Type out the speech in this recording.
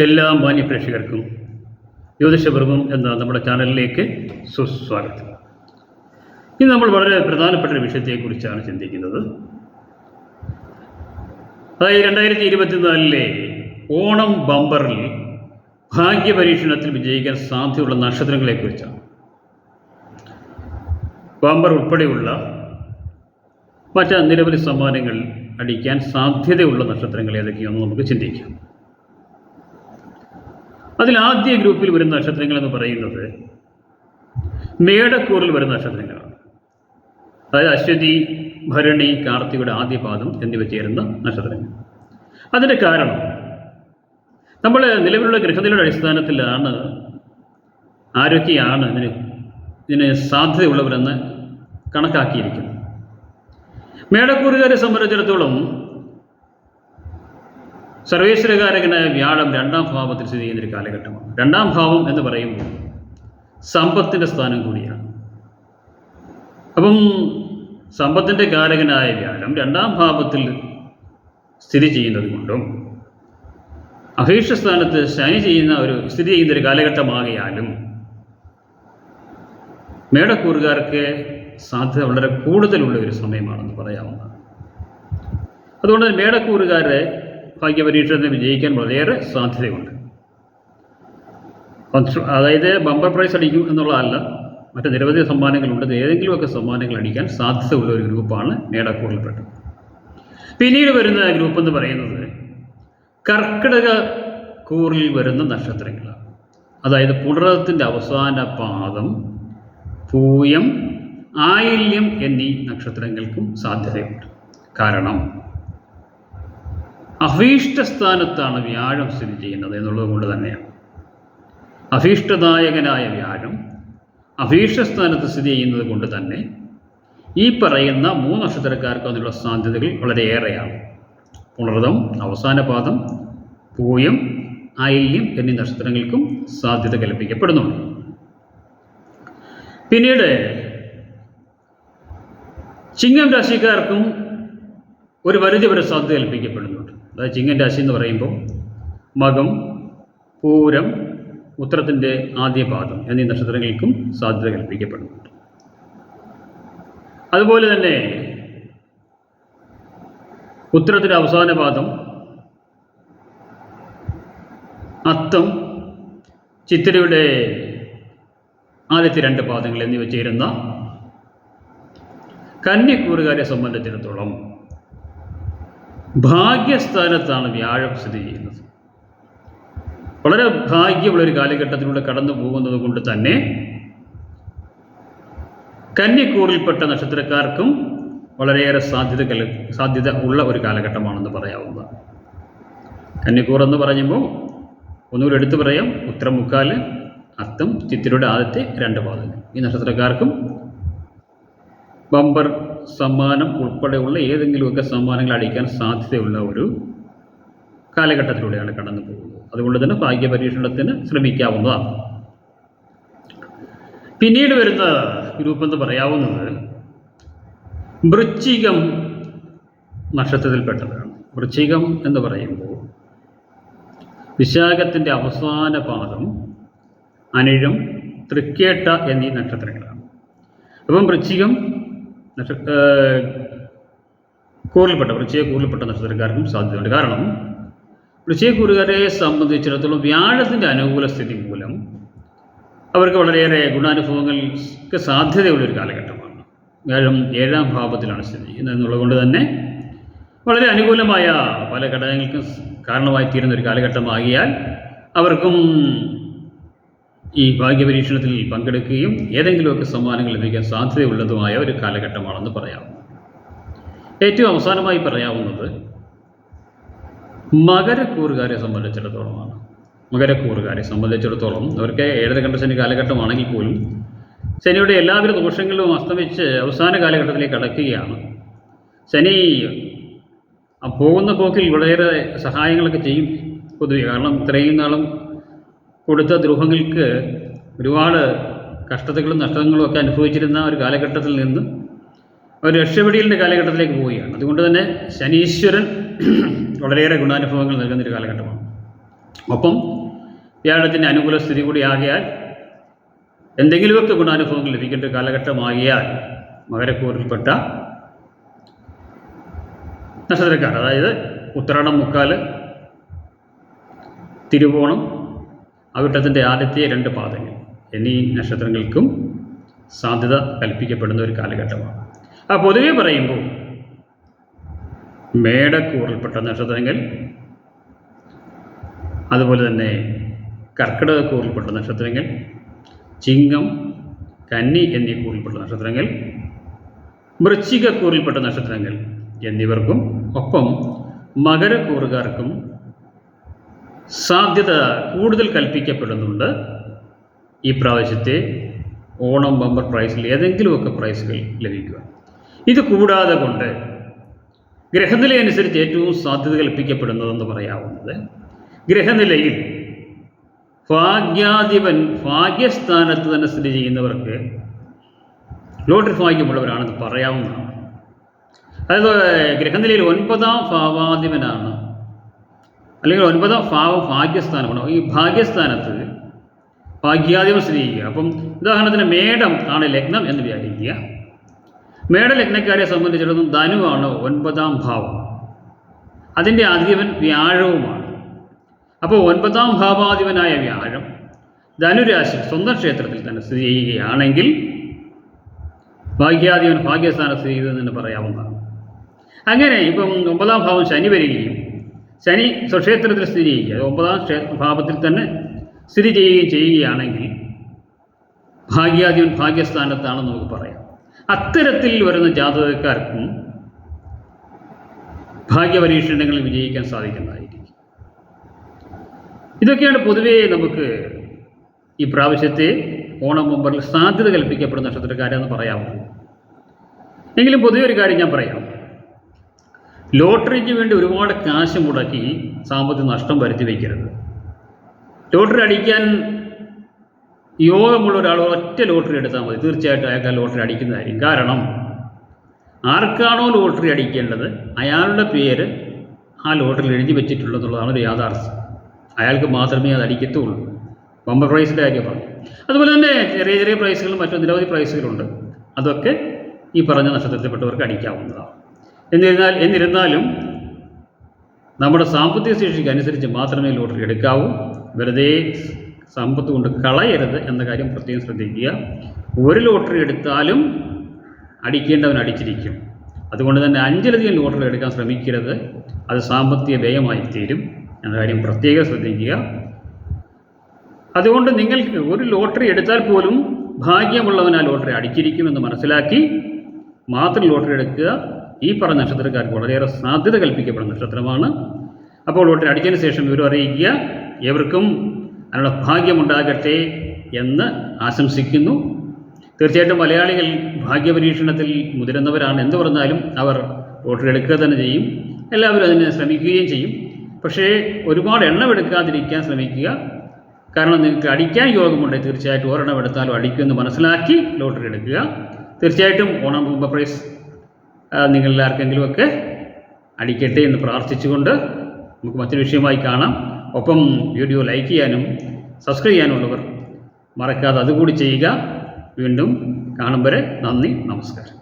എല്ലാ മാന്യ പ്രേക്ഷകർക്കും ജ്യോതിഷപർവം എന്ന നമ്മുടെ ചാനലിലേക്ക് സുസ്വാഗതം. ഇന്ന് നമ്മൾ വളരെ പ്രധാനപ്പെട്ട ഒരു വിഷയത്തെക്കുറിച്ചാണ് ചിന്തിക്കുന്നത്. അതായത് രണ്ടായിരത്തി ഇരുപത്തിനാലിലെ ഓണം ബമ്പറിൽ ഭാഗ്യപരീക്ഷണത്തിൽ വിജയിക്കാൻ സാധ്യതയുള്ള നക്ഷത്രങ്ങളെക്കുറിച്ചാണ്. ബമ്പർ ഉൾപ്പെടെയുള്ള മറ്റ് നിരവധി സമ്മാനങ്ങൾ അടിക്കാൻ സാധ്യതയുള്ള നക്ഷത്രങ്ങൾ ഏതൊക്കെയാണെന്ന് നമുക്ക് ചിന്തിക്കാം. അതിൽ ആദ്യ ഗ്രൂപ്പിൽ വരുന്ന നക്ഷത്രങ്ങൾ എന്ന് പറയുന്നത് മേടക്കൂറിൽ വരുന്ന നക്ഷത്രങ്ങളാണ്. അതായത് അശ്വതി ഭരണി കാർത്തികയുടെ ആദ്യ പാദം എന്നിവ ചേരുന്ന നക്ഷത്രങ്ങൾ. അതിന്റെ കാരണം നമ്മൾ നിലവിലുള്ള ഗ്രഹനിലയുടെ അടിസ്ഥാനത്തിലാണ് ആരൊക്കെയാണ് ഇതിന് ഇതിന് സാധ്യതയുള്ളവരെന്ന് കണക്കാക്കിയിരിക്കുന്നത്. മേടക്കൂറുകാരെ സംബന്ധിച്ചിടത്തോളം സർവേശ്വരകാരകനായ വ്യാഴം രണ്ടാം ഭാവത്തിൽ സ്ഥിതി ചെയ്യുന്ന ഒരു കാലഘട്ടമാണ്. രണ്ടാം ഭാവം എന്ന് പറയുമ്പോൾ സമ്പത്തിന്റെ സ്ഥാനം കൂടിയാണ്. അപ്പം സമ്പത്തിന്റെ കാരകനായ വ്യാഴം രണ്ടാം ഭാവത്തിൽ സ്ഥിതി ചെയ്യുന്നത് കൊണ്ടും അഭീഷ്ടസ്ഥാനത്ത് ശനി ചെയ്യുന്ന ഒരു സ്ഥിതി ചെയ്യുന്ന ഒരു കാലഘട്ടമാകിയാലും മേടക്കൂറുകാർക്ക് സാധ്യത വളരെ കൂടുതലുള്ള ഒരു സമയമാണെന്ന് പറയാവുന്നതാണ്. അതുകൊണ്ട് തന്നെ മേടക്കൂറുകാരെ ഭാഗ്യപരീക്ഷണത്തിൽ വിജയിക്കാൻ വളരെയേറെ സാധ്യതയുണ്ട്. അതായത് ബമ്പർ പ്രൈസ് അടിക്കും എന്നുള്ളതല്ല മറ്റ് നിരവധി സമ്മാനങ്ങളുണ്ട്. ഏതെങ്കിലുമൊക്കെ സമ്മാനങ്ങൾ അടിക്കാൻ സാധ്യതയുള്ള ഒരു ഗ്രൂപ്പാണ് മേടക്കൂറിൽപ്പെട്ടത് പിന്നീട് വരുന്ന ഗ്രൂപ്പ് എന്ന് പറയുന്നത് കർക്കിടക കൂറിൽ വരുന്ന നക്ഷത്രങ്ങളാണ്. അതായത് പുണറത്തിന്റെ അവസാന പാദം പൂയം ആയില്യം എന്നീ നക്ഷത്രങ്ങൾക്കും സാധ്യതയുണ്ട്. കാരണം അഭീഷ്ടസ്ഥാനത്താണ് വ്യാഴം സ്ഥിതി ചെയ്യുന്നത് എന്നുള്ളത് കൊണ്ട് തന്നെയാണ്. അഭീഷ്ടദായകനായ വ്യാഴം അഭീഷ്ടസ്ഥാനത്ത് സ്ഥിതി ചെയ്യുന്നത് കൊണ്ട് തന്നെ ഈ പറയുന്ന മൂന്ന് നക്ഷത്രക്കാർക്ക് അതിനുള്ള സാധ്യതകൾ വളരെയേറെയാണ്. പുണർതം അവസാന പാദം പൂയം ആയില്യം എന്നീ നക്ഷത്രങ്ങൾക്കും സാധ്യത കൽപ്പിക്കപ്പെടുന്നുണ്ട്. പിന്നീട് ചിങ്ങം രാശിക്കാർക്കും ഒരു പരിധി വരെ സാധ്യത കൽപ്പിക്കപ്പെടുന്നുണ്ട്. അതായത് ചിങ്ങൻ രാശി എന്ന് പറയുമ്പോൾ മകം പൂരം ഉത്തരത്തിന്റെ ആദ്യ പാദം എന്നീ നക്ഷത്രങ്ങൾക്കും സാധ്യത കൽപ്പിക്കപ്പെടുന്നുണ്ട്. അതുപോലെ തന്നെ ഉത്തരത്തിന്റെ അവസാന പാദം അത്തം ചിത്തിരയുടെ ആദ്യത്തെ രണ്ട് പാദങ്ങൾ എന്നിവ ചേരുന്ന കന്യക്കൂറുകാരെ സംബന്ധിച്ചിടത്തോളം ഭാഗ്യസ്ഥാനത്താണ് വ്യാഴം സ്ഥിതി ചെയ്യുന്നത്. വളരെ ഭാഗ്യമുള്ള ഒരു കാലഘട്ടത്തിലൂടെ കടന്നു പോകുന്നത് കൊണ്ട് തന്നെ കന്യക്കൂറിൽപ്പെട്ട നക്ഷത്രക്കാർക്കും വളരെയേറെ സാധ്യത സാധ്യത ഉള്ള ഒരു കാലഘട്ടമാണെന്ന് പറയാവുന്നതാണ്. കന്യക്കൂർ എന്ന് പറയുമ്പോൾ ഒന്നുകൂടി എടുത്തു പറയാം. ഉത്തരം മുക്കാൽ അത്തം ചിത്തിരുടെ ആദ്യത്തെ രണ്ട് പാദങ്ങൾ. ഈ നക്ഷത്രക്കാർക്കും ബമ്പർ സമ്മാനം ഉൾപ്പെടെയുള്ള ഏതെങ്കിലുമൊക്കെ സമ്മാനങ്ങൾ അടിക്കാൻ സാധ്യതയുള്ള ഒരു കാലഘട്ടത്തിലൂടെയാണ് കടന്നു പോകുന്നത്. അതുകൊണ്ട് തന്നെ ഭാഗ്യ പരീക്ഷണത്തിന് ശ്രമിക്കാവുന്നതാണ്. പിന്നീട് വരുന്ന ഗ്രൂപ്പ് എന്ന് പറയാവുന്നത് വൃശ്ചികം നക്ഷത്രത്തിൽപ്പെട്ടതാണ്. വൃശ്ചികം എന്ന് പറയുമ്പോൾ വിശാഖത്തിന്റെ അവസാന പാദം അനിഴം തൃക്കേട്ട എന്നീ നക്ഷത്രങ്ങളാണ്. അപ്പം വൃശ്ചികം കൂറിൽപ്പെട്ട വൃശ്ചിക കൂറിൽപ്പെട്ട നക്ഷത്രക്കാർക്കും സാധ്യതയുണ്ട്. കാരണം വൃശ്ചികക്കൂറുകാരെ സംബന്ധിച്ചിടത്തോളം വ്യാഴത്തിന്റെ അനുകൂല സ്ഥിതി മൂലം അവർക്ക് വളരെയേറെ ഗുണാനുഭവങ്ങൾക്ക് സാധ്യതയുള്ളൊരു കാലഘട്ടമാണ്. വ്യാഴം ഏഴാം ഭാവത്തിലാണ് സ്ഥിതി ചെയ്യുന്നത് എന്നുള്ളത് കൊണ്ട് തന്നെ വളരെ അനുകൂലമായ പല ഘടകങ്ങൾക്കും കാരണമായി തീരുന്ന ഒരു കാലഘട്ടമാകിയാൽ അവർക്കും ഈ ഭാഗ്യപരീക്ഷണത്തിൽ പങ്കെടുക്കുകയും ഏതെങ്കിലുമൊക്കെ സമ്മാനങ്ങൾ ലഭിക്കാൻ സാധ്യതയുള്ളതുമായ ഒരു കാലഘട്ടമാണെന്ന് പറയാം. ഏറ്റവും അവസാനമായി പറയാവുന്നത് മകരക്കൂറുകാരെ സംബന്ധിച്ചിടത്തോളമാണ്. മകരക്കൂറുകാരെ സംബന്ധിച്ചിടത്തോളം അവർക്ക് ഏഴര കണ്ട ശനി കാലഘട്ടമാണെങ്കിൽ പോലും ശനിയുടെ എല്ലാവിധ ദോഷങ്ങളും അസ്തമിച്ച് അവസാന കാലഘട്ടത്തിലേക്ക് അടക്കുകയാണ് ശനി പോകുന്ന പോക്കിൽ വളരെയേറെ സഹായങ്ങളൊക്കെ ചെയ്യും പൊതുവെ. കാരണം ഇത്രയും നാളും കൊടുത്ത ദ്രോഹങ്ങൾക്ക് ഒരുപാട് കഷ്ടതകളും നഷ്ടങ്ങളും ഒക്കെ അനുഭവിച്ചിരുന്ന ഒരു കാലഘട്ടത്തിൽ നിന്ന് ഒരു രക്ഷപ്പെടിയലിന്റെ കാലഘട്ടത്തിലേക്ക് പോവുകയാണ്. അതുകൊണ്ട് തന്നെ ശനീശ്വരൻ വളരെയേറെ ഗുണാനുഭവങ്ങൾ നൽകുന്ന ഒരു കാലഘട്ടമാണ്. ഒപ്പം വ്യാഴത്തിന്റെ അനുകൂല സ്ഥിതി കൂടി ആകിയാൽ എന്തെങ്കിലുമൊക്കെ ഗുണാനുഭവങ്ങൾ ലഭിക്കേണ്ട ഒരു കാലഘട്ടമാകിയാൽ മകരക്കൂറിൽപ്പെട്ട നക്ഷത്രക്കാർ അതായത് ഉത്തരാടം മുക്കാൽ തിരുവോണം അവിട്ടത്തിന്റെ ആദ്യത്തെ രണ്ട് പാദങ്ങൾ. എന്നീ നക്ഷത്രങ്ങൾക്കും സാധ്യത കൽപ്പിക്കപ്പെടുന്ന ഒരു കാലഘട്ടമാണ്. ആ പൊതുവെ പറയുമ്പോൾ മേടക്കൂറിൽപ്പെട്ട നക്ഷത്രങ്ങൾ അതുപോലെ തന്നെ കർക്കിടകക്കൂറിൽപ്പെട്ട നക്ഷത്രങ്ങൾ ചിങ്ങം കന്നി എന്നീ കൂറിൽപ്പെട്ട നക്ഷത്രങ്ങൾ വൃശ്ചികക്കൂറിൽപ്പെട്ട നക്ഷത്രങ്ങൾ എന്നിവർക്കും ഒപ്പം മകരക്കൂറുകാർക്കും സാധ്യത കൂടുതൽ കൽപ്പിക്കപ്പെടുന്നുണ്ട്. ഈ പ്രാവശ്യത്തെ ഓണം ബമ്പർ പ്രൈസിൽ ഏതെങ്കിലുമൊക്കെ പ്രൈസുകൾ ലഭിക്കുക. ഇത് കൂടാതെ കൊണ്ട് ഗ്രഹനില അനുസരിച്ച് ഏറ്റവും സാധ്യത കൽപ്പിക്കപ്പെടുന്നതെന്ന് പറയാവുന്നത് ഗ്രഹനിലയിൽ ഭാഗ്യാധിപൻ ഭാഗ്യസ്ഥാനത്ത് തന്നെ സ്ഥിതി ചെയ്യുന്നവർക്ക് ലോട്ടറി ഭാഗ്യമുള്ളവരാണെന്ന് പറയാവുന്നതാണ്. അതായത് ഗ്രഹനിലയിൽ ഒൻപതാം ഭാവാധിപനാണ് അല്ലെങ്കിൽ ഒൻപതാം ഭാവം ഭാഗ്യസ്ഥാനമാണ്? ഈ ഭാഗ്യസ്ഥാനത്ത് ഭാഗ്യാധിപൻ സ്ഥിതി ചെയ്യുക അപ്പം ഉദാഹരണത്തിന് മേടം ആണ് ലഗ്നം എന്ന് വിചാരിക്കുക. മേടലഗ്നക്കാരെ സംബന്ധിച്ചിടത്തോളം ധനുവാണ് ഒൻപതാം ഭാവം. അതിന്റെ അധിപൻ വ്യാഴവുമാണ്. അപ്പോൾ ഒൻപതാം ഭാവാധിപനായ വ്യാഴം ധനുരാശി സ്വന്തം ക്ഷേത്രത്തിൽ തന്നെ സ്ഥിതി ചെയ്യുകയാണെങ്കിൽ ഭാഗ്യാധിപൻ ഭാഗ്യസ്ഥാനം സ്ഥിതി ചെയ്തതെന്ന് പറയാവുന്നതാണ്. അങ്ങനെ ഇപ്പം ഒമ്പതാം ഭാവം ശനി വരികയും ശനി സ്വക്ഷേത്രത്തിൽ സ്ഥിതി ചെയ്യുക. ഒമ്പതാം ഭാവത്തിൽ തന്നെ സ്ഥിതി ചെയ്യുകയും ചെയ്യുകയാണെങ്കിൽ ഭാഗ്യാധിപൻ ഭാഗ്യസ്ഥാനത്താണെന്ന് നമുക്ക് പറയാം. അത്തരത്തിൽ വരുന്ന ജാതകക്കാർക്കും ഭാഗ്യപരീക്ഷണങ്ങളിൽ വിജയിക്കാൻ സാധിക്കുന്നതായിരിക്കും. ഇതൊക്കെയാണ് പൊതുവേ നമുക്ക് ഈ പ്രാവശ്യത്തെ ഓണം മുമ്പറിൽ സാധ്യത കൽപ്പിക്കപ്പെടുന്ന നക്ഷത്രക്കാരെന്ന് പറയാമോ എങ്കിലും പൊതുവെ ഒരു കാര്യം ഞാൻ പറയാം. ലോട്ടറിക്ക് വേണ്ടി ഒരുപാട് കാശ് മുടക്കി സാമ്പത്തിക നഷ്ടം വരുത്തി വയ്ക്കരുത് ലോട്ടറി അടിക്കാൻ യോഗമുള്ള ഒരാൾ ഒറ്റ ലോട്ടറി എടുത്താൽ മതി. തീർച്ചയായിട്ടും അയാൾക്ക് ലോട്ടറി അടിക്കുന്നതായിരിക്കും. കാരണം ആർക്കാണോ ലോട്ടറി അടിക്കേണ്ടത് അയാളുടെ പേര് ആ ലോട്ടറിയിൽ എഴുതി വെച്ചിട്ടുള്ളതെന്നുള്ളതാണ് ഒരു യാഥാർത്ഥ്യം. അയാൾക്ക് മാത്രമേ അത് അടിക്കത്തുള്ളൂ. ബമ്പർ പ്രൈസിന്റെ കാര്യം പറഞ്ഞു. അതുപോലെ തന്നെ ചെറിയ ചെറിയ പ്രൈസുകളും മറ്റു നിരവധി പ്രൈസുകളുണ്ട് അതൊക്കെ ഈ പറഞ്ഞ നക്ഷത്രത്തിൽപ്പെട്ടവർക്ക് അടിക്കാവുന്നതാണ്. എന്നിരുന്നാൽ എന്നിരുന്നാലും നമ്മുടെ സാമ്പത്തിക ശേഷിക്ക് അനുസരിച്ച് മാത്രമേ ലോട്ടറി എടുക്കാവൂ. വെറുതെ സമ്പത്ത് കൊണ്ട് കളയരുത് എന്ന കാര്യം പ്രത്യേകം ശ്രദ്ധിക്കുക. ഒരു ലോട്ടറി എടുത്താലും അടിക്കേണ്ടവൻ അടിച്ചിരിക്കും. അതുകൊണ്ട് തന്നെ അഞ്ചിലധികം ലോട്ടറി എടുക്കാൻ ശ്രമിക്കരുത്. അത് സാമ്പത്തിക വ്യയമായി തീരും എന്ന കാര്യം പ്രത്യേകം ശ്രദ്ധിക്കുക. അതുകൊണ്ട് നിങ്ങൾക്ക് ഒരു ലോട്ടറി എടുത്താൽ പോലും ഭാഗ്യമുള്ളവൻ ആ ലോട്ടറി അടിച്ചിരിക്കുമെന്ന് മനസ്സിലാക്കി മാത്രം ലോട്ടറി എടുക്കുക. ഈ പറഞ്ഞ നക്ഷത്രക്കാർക്ക് വളരെയേറെ സാധ്യത കൽപ്പിക്കപ്പെടുന്ന നക്ഷത്രമാണ്. അപ്പോൾ ലോട്ടറി അടിച്ചതിന് ശേഷം വിവരം അറിയിക്കുക ഏവർക്കും അതിനുള്ള ഭാഗ്യമുണ്ടാകട്ടെ എന്ന് ആശംസിക്കുന്നു. തീർച്ചയായിട്ടും മലയാളികൾ ഭാഗ്യപരീക്ഷണത്തിൽ മുതിരുന്നവരാണ് എന്ത് പറഞ്ഞാലും അവർ ലോട്ടറി എടുക്കുക തന്നെ ചെയ്യും. എല്ലാവരും അതിനെ ശ്രമിക്കുകയും ചെയ്യും. പക്ഷേ ഒരുപാട് എണ്ണം എടുക്കാതിരിക്കാൻ ശ്രമിക്കുക. കാരണം നിങ്ങൾക്ക് അടിക്കാൻ യോഗമുണ്ടെങ്കിൽ തീർച്ചയായിട്ടും ഒരെണ്ണം എടുത്താലും അടിക്കുമെന്ന് മനസ്സിലാക്കി ലോട്ടറി എടുക്കുക. തീർച്ചയായിട്ടും ഓണം പ്രൈസ് നിങ്ങളിൽ ആർക്കെങ്കിലുമൊക്കെ അടിക്കട്ടെ എന്ന് പ്രാർത്ഥിച്ചുകൊണ്ട് നമുക്ക് മറ്റൊരു വിഷയമായി കാണാം. ഒപ്പം വീഡിയോ ലൈക്ക് ചെയ്യാനും സബ്സ്ക്രൈബ് ചെയ്യാനുള്ളവർ മറക്കാതെ അതുകൂടി ചെയ്യുക. വീണ്ടും കാണും വരെ നന്ദി നമസ്കാരം.